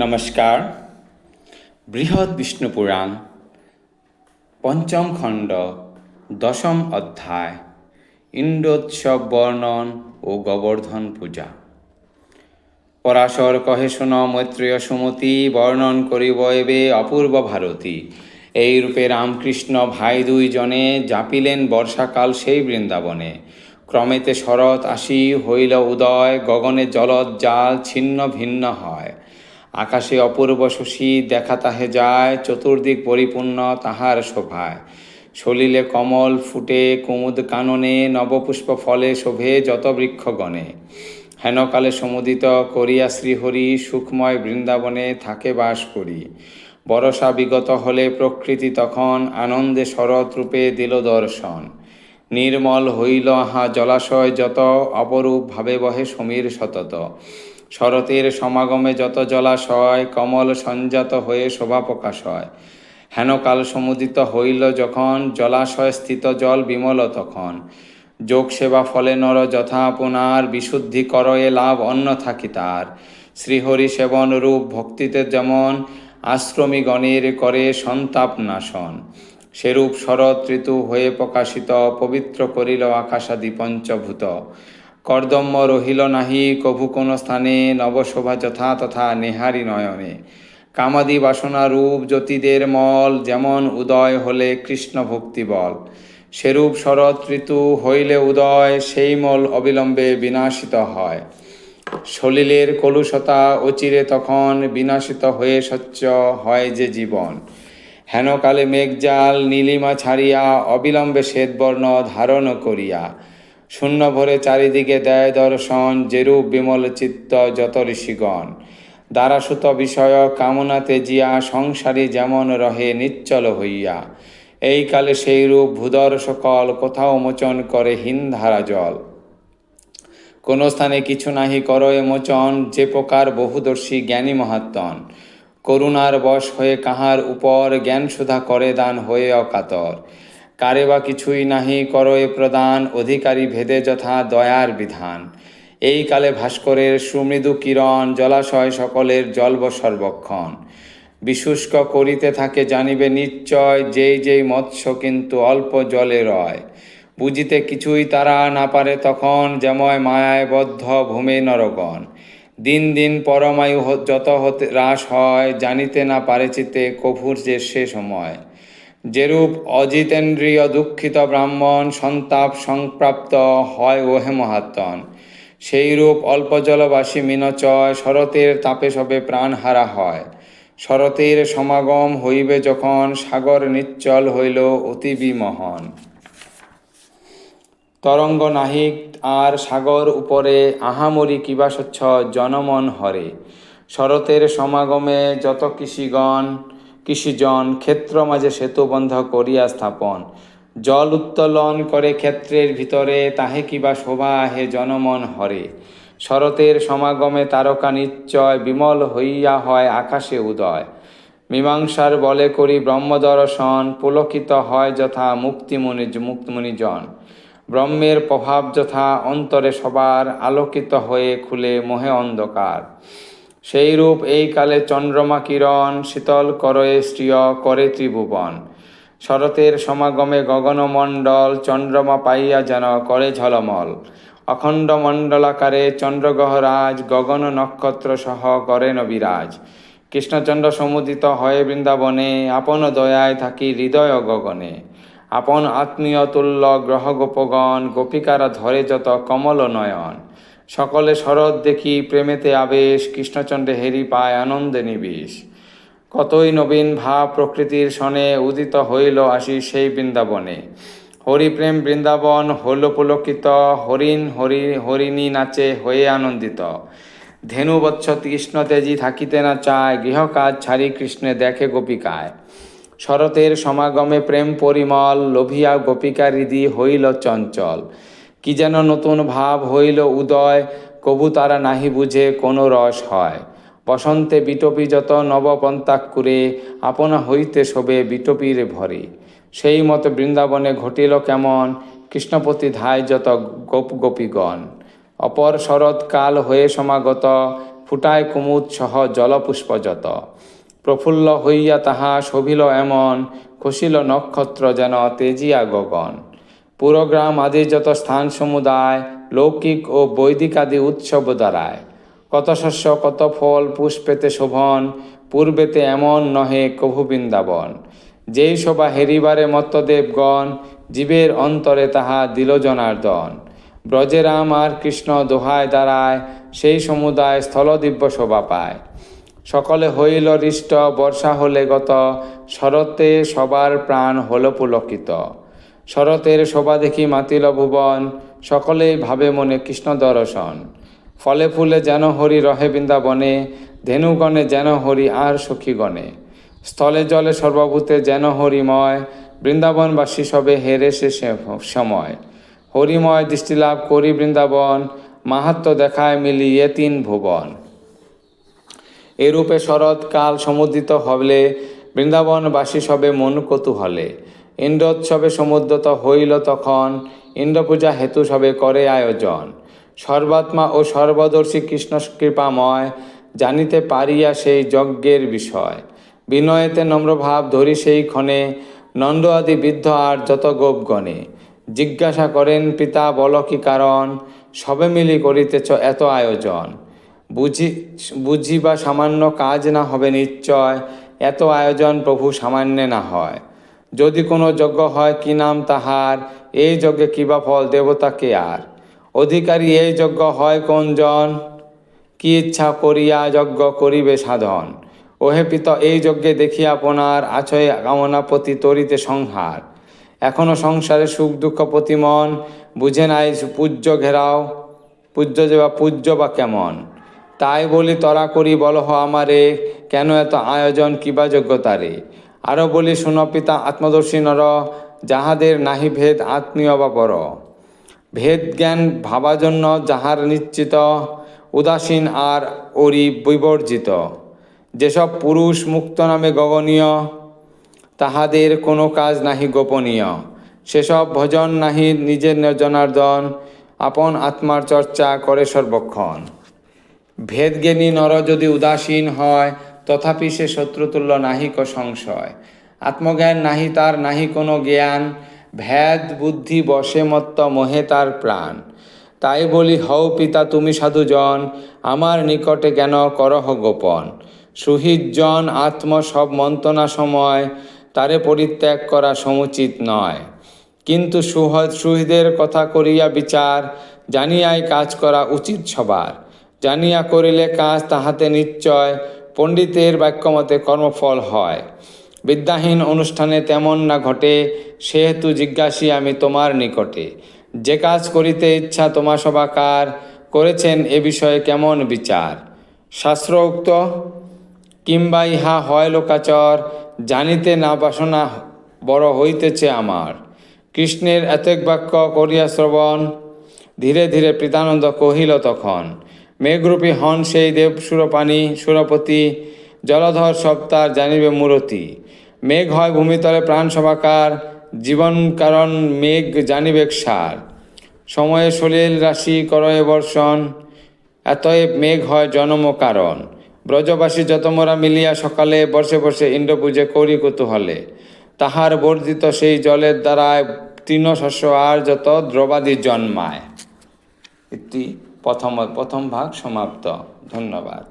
নমস্কার। বৃহৎ বিষ্ণু পুরাণ, পঞ্চম খণ্ড, দশম অধ্যায়, ইন্দ্রোৎসব, বর্ণন ও গোবর্ধন পূজা। পরাশর কহে, শুন মৈত্রেয় সুমতি, বর্ণন করিব এবে অপূর্ব ভারতী। এই রূপে রামকৃষ্ণ ভাই দুইজনে জাপিলেন বর্ষাকাল সেই বৃন্দাবনে। ক্রমেতে শরৎ আসি, হইল উদয়, গগনে জলদ জাল, ছিন্ন ভিন্ন হয়। আকাশে অপূর্ব শশী দেখা তাহে যায়, চতুর্দিক পরিপূর্ণ তাহার শোভায়। সলিলে কমল ফুটে, কুমুদ কাননে, নবপুষ্প ফলে শোভে যত বৃক্ষগণে। হেনকালে সমুদিত করিয়া শ্রীহরি, সুখময় বৃন্দাবনে থাকে বাস করি। বরষা বিগত হলে প্রকৃতি তখন আনন্দে শরৎ রূপে দিল দর্শন। নির্মল হইল আহা জলাশয় যত, অপরূপ ভাবে বহে সমীর সতত। শরতের সমাগমে যত জলাশয় কমল সঞ্জাত হয়ে শোভা প্রকাশ হয়। হেনকাল সমুদিত হইল যখন, জলাশয় স্থিত জল বিমল তখন। যোগ সেবা ফলে নর যথা আপনার বিশুদ্ধি করয়ে লাভ অন্য থাকি তার। শ্রীহরি সেবন রূপ ভক্তিতে যেমন আশ্রমী গণের করে সন্তাপ নাশন। সেরূপ শরৎ ঋতু হয়ে প্রকাশিত, পবিত্র করিল আকাশাদি পঞ্চভূত। কর্দম্য রহিল নাহি, কভু কোন স্থানে, নবশোভা যথা তথা নেহারি নয়নে। কামাদি বাসনা রূপ জ্যোতিদের মল, যেমন উদয় হলে কৃষ্ণ ভক্তি বল। সেরূপ শরৎ ঋতু হইলে উদয়, সেই মল অবিলম্বে বিনাশিত হয়। সলিলের কলুষতা অচিরে তখন বিনাশিত হয়ে স্বচ্ছ হয় যে জীবন। হেনকালে মেঘজাল নীলিমা ছাড়িয়া অবিলম্বে শ্বেতবর্ণ ধারণ করিয়া শূন্য ভরে চারিদিকে দেয় দর্শন যেরূপ বিমল চিত্ত যত ঋষিগণ। দ্বারাসুত বিষয় কামনা তেজিয়া সংসারী যেমন রহে নিশ্চল হইয়া। এই কালে সেই রূপ ভূদর সকল কোথাও মোচন করে হীন ধারা জল। কোন স্থানে কিছু নাহি কর এ মোচন, যে প্রকার বহুদর্শী জ্ঞানী মহাত্মন। করুণার বশ হয়ে কাহার উপর জ্ঞান সুধা করে দান হয়ে অকাতর। কারে বা কিছুই নাহি করয়ে প্রদান, অধিকারী ভেদে যথা দয়ার বিধান। এই কালে ভাস্করের সুমৃদু কিরণ, জলাশয় সকলের জলব সর্বক্ষণ। বিশুষ্ক করিতে থাকে জানিবে নিশ্চয়, যেই যেই মৎস্য কিন্তু অল্প জলে রয়। বুঝিতে কিছুই তারা না পারে তখন, যেময় মায়ায় বদ্ধ ভূমে নরগণ। দিন দিন পরমায়ু যত হতে হ্রাস হয়, জানিতে না পারে চিতে কভুর যে সে সময়। যেরূপ অজিতেন্দ্রিয় দুঃখিত ব্রাহ্মণ সন্তাপ সংপ্রাপ্ত হয় ওহে মহাত্মন। সেই রূপ অল্প জলবাসী মিনচয় শরতের তাপে সবে প্রাণ হারা হয়। শরতের সমাগম হইবে যখন সাগর নিচ্চল হইল অতি বিমহন। তরঙ্গ নাহিক আর সাগর উপরে আহামরি কিবা স্বচ্ছ জনমন হরে। শরতের সমাগমে যত কৃষিগণ কৃষিজন ক্ষেত্র মাঝে সেতু বন্ধ করিয়া স্থাপন। জল উত্তোলন করে ক্ষেত্রের ভিতরে তাহে কিবা শোভা আহে জনমন হরে। শরতের সমাগমে তারকা নিশ্চয় বিমল হইয়া হয় আকাশে উদয়। মীমাংসার বলে করি ব্রহ্মদর্শন পুলকিত হয় যথা মুক্তিমুনি মুক্তমুনিজন। ব্রহ্মের প্রভাব যথা অন্তরে সবার আলোকিত হয়ে খুলে মোহে অন্ধকার। সেই রূপ এই কালে চন্দ্রমা কিরণ শীতল করয়ে শ্রিয় করে ত্রিভুবন। শরতের সমাগমে গগনমণ্ডল চন্দ্রমা পাইয়া যেন করে ঝলমল। অখণ্ড মণ্ডলাকারে চন্দ্রগ্রহরাজ গগন নক্ষত্র সহ করেন বিরাজ কৃষ্ণচন্দ্র সমুদিত হয়ে বৃন্দাবনে আপন দয়ায় থাকি হৃদয় গগনে। আপন আত্মীয় তুল্য গ্রহ গোপগণ গোপিকারা ধরে যত কমল নয়ন। সকলে শরৎ দেখি প্রেমেতে আবেশ কৃষ্ণচন্দ্রে হেরি পায় আনন্দে নিবিশ কতই নবীন ভাব প্রকৃতির সনে উদিত হইল আসি সেই বৃন্দাবনে। হরিপ্রেম বৃন্দাবন হল পুলকিত, হরিণ হরি, হরিণী নাচে হয়ে আনন্দিত। ধেনুবৎস কৃষ্ণ তেজি থাকিতে না চায়, গৃহকাজ ছাড়ি কৃষ্ণে দেখে গোপিকায়। শরতের সমাগমে প্রেম পরিমল, লোভিয়া গোপিকা হৃদি হইল চঞ্চল। কি যেন নতুন ভাব হইল উদয়, কবু তারা নাহি বুঝে কোনো রস হয়। বসন্তে বিটপি যত নবপন্তাক্ষুরে আপনা হইতে শোবে বিটপির ভরে। সেই মতো বৃন্দাবনে ঘটিল কেমন, কৃষ্ণপতি ধায় যত গোপ গোপীগণ। অপর শরৎকাল হয়ে সমাগত, ফুটায় কুমুদ সহ জলপুষ্পযত প্রফুল্ল হইয়া তাহা শোভিল এমন খসিল নক্ষত্র যেন তেজিয়া গগন। পুরগ্রাম আদি যত স্থান সমুদায় লৌকিক ও বৈদিক আদি উৎসব দ্বারায়। কত শস্য, কত ফল, পুষ্পেতে শোভন, পূর্বেতে এমন নহে কভু বৃন্দাবন। যেই শোভা হেরিবারে মত্তদেবগণ, জীবের অন্তরে তাহা দিল জনার্দন। ব্রজেরাম আর কৃষ্ণ দোহায় দাঁড়ায় সেই সমুদায় স্থলদিব্য শোভা পায়। সকলে হইল হৃষ্ট, বর্ষা হলে গত, শরতে সবার প্রাণ হল পুলকিত। শরতের শোভা দেখি মাতিল ভুবন, সকলেই ভাবে মনে কৃষ্ণ দর্শন। ফলে ফুলে যেন হরি রহে বৃন্দাবনে, ধেনুগণে যেন হরি আর সখীগণে। স্থলে জলে সর্বভূতে যেন হরিময়, বৃন্দাবনবাসী সবে হেরে সে সময়। হরিময় দৃষ্টিলাভ করি বৃন্দাবন, মাহাত্ম দেখায় মিলিয়ে তিন ভুবন। এরূপে শরৎকাল সমুদ্রিত হলে, বৃন্দাবনবাসী সবে মন কৌতূহলে। ইন্দ্রোৎসবে সমুদ্রত হইল তখন, ইন্দ্রপূজা হেতু সবে করে আয়োজন। সর্বাত্মা ও সর্বদর্শী কৃষ্ণ কৃপাময় জানিতে পারিয়া সেই যজ্ঞের বিষয়। বিনয়েতে নম্রভাব ধরি সেই ক্ষণে নন্দ আদি বৃদ্ধ আর যত গোপগণে। জিজ্ঞাসা করেন, পিতা, বল কি কারণ? সবে মিলি করিতেছ এত আয়োজন। বুঝি বুঝি বা সামান্য কাজ না হবে নিশ্চয়? এত আয়োজন প্রভু সামান্যে না হয়। যদি কোনো যজ্ঞ হয়, কি নাম তাহার? এই যজ্ঞে কিবা ফল দেবতাকে আর? অধিকারী, এই যজ্ঞ হয় কোনজন কি ইচ্ছা করিয়া যজ্ঞ করিবে সাধন? ওহে পিত, এই যজ্ঞে দেখি আপনার আছয় কামনা প্রতি তরিতে সংহার। এখনও সংসারে সুখ দুঃখ প্রতিমন বুঝে নাই পূজ্য ঘেরাও। পূজ্য যে বা পূজ্য বা কেমন? তাই বলি তরা করি বলহ আমারে, কেন এত আয়োজন, কিবা যোগ্যতারে আরও বলি, শুন পিতা আত্মদর্শী নর, যাহাদের নাহি ভেদ আত্মীয় বা পর। ভেদ জ্ঞান ভাবা জন্য যাহার নিশ্চিত, উদাসীন আর অরি বিবর্জিত। যেসব পুরুষ মুক্ত নামে গগনীয়, তাহাদের কোনো কাজ নাহি গোপনীয়। সেসব ভজন নাহি নিজের জনার্দন আপন আত্মার চর্চা করে সর্বক্ষণ। ভেদজ্ঞানী নর যদি উদাসীন হয় তথাপি সে শত্রুতুল্য নাহিক সংশয়। আত্মজ্ঞান নাহি তার, নাহি কোনো জ্ঞান। ভেদ বুদ্ধি বশে মত্ত মোহে তার প্রাণ। তাই বলি, হও পিতা, তুমি সাধুজন, আমার নিকটে কেন করহ গোপন? সুহিতজন আত্ম সব মন্ত্রণা সময়, তারে পরিত্যাগ করা সমুচিত নয়। কিন্তু সুহদ, সুহৃদের কথা করিয়া বিচার, জানিয়াই কাজ করা উচিত সবার। জানিয়া করিলে কাজ তাহাতে নিশ্চয় পণ্ডিতের বাক্যমতে কর্মফল হয়। বিদ্যাহীন অনুষ্ঠানে তেমন না ঘটে, সেহেতু জিজ্ঞাসি আমি তোমার নিকটে। যে কাজ করিতে ইচ্ছা তোমার সবাকার করেছেন এ বিষয়ে কেমন বিচার? শাস্ত্রোক্ত কিংবা ইহা হয় লোকাচর, জানিতে না বাসনা বড় হইতেছে আমার। কৃষ্ণের এতেক বাক্য করিয়া শ্রবণ, ধীরে ধীরে প্রীতানন্দ কহিল তখন মেঘরূপী হন সেই দেব সুরপানি সুরপতি, জলধর সপ্তাহ জানিবে মূরতি। মেঘ হয় ভূমিতলে প্রাণ সভাকার জীবন কারণ মেঘ জানিবেক সার। সময়ে সলিল রাশি করয়ে বর্ষণ, এতএব মেঘ হয় জনম কারণ। ব্রজবাসী যত মোরা মিলিয়া সকালে বর্ষে বর্ষে ইন্দ্র পূজে করি কুতূহলে, তাহার বর্ধিত সেই জলের দ্বারায় তৃণশস্য আর যত দ্রবাদি জন্মায়। এটি প্রথম প্রথম ভাগ সমাপ্ত। ধন্যবাদ।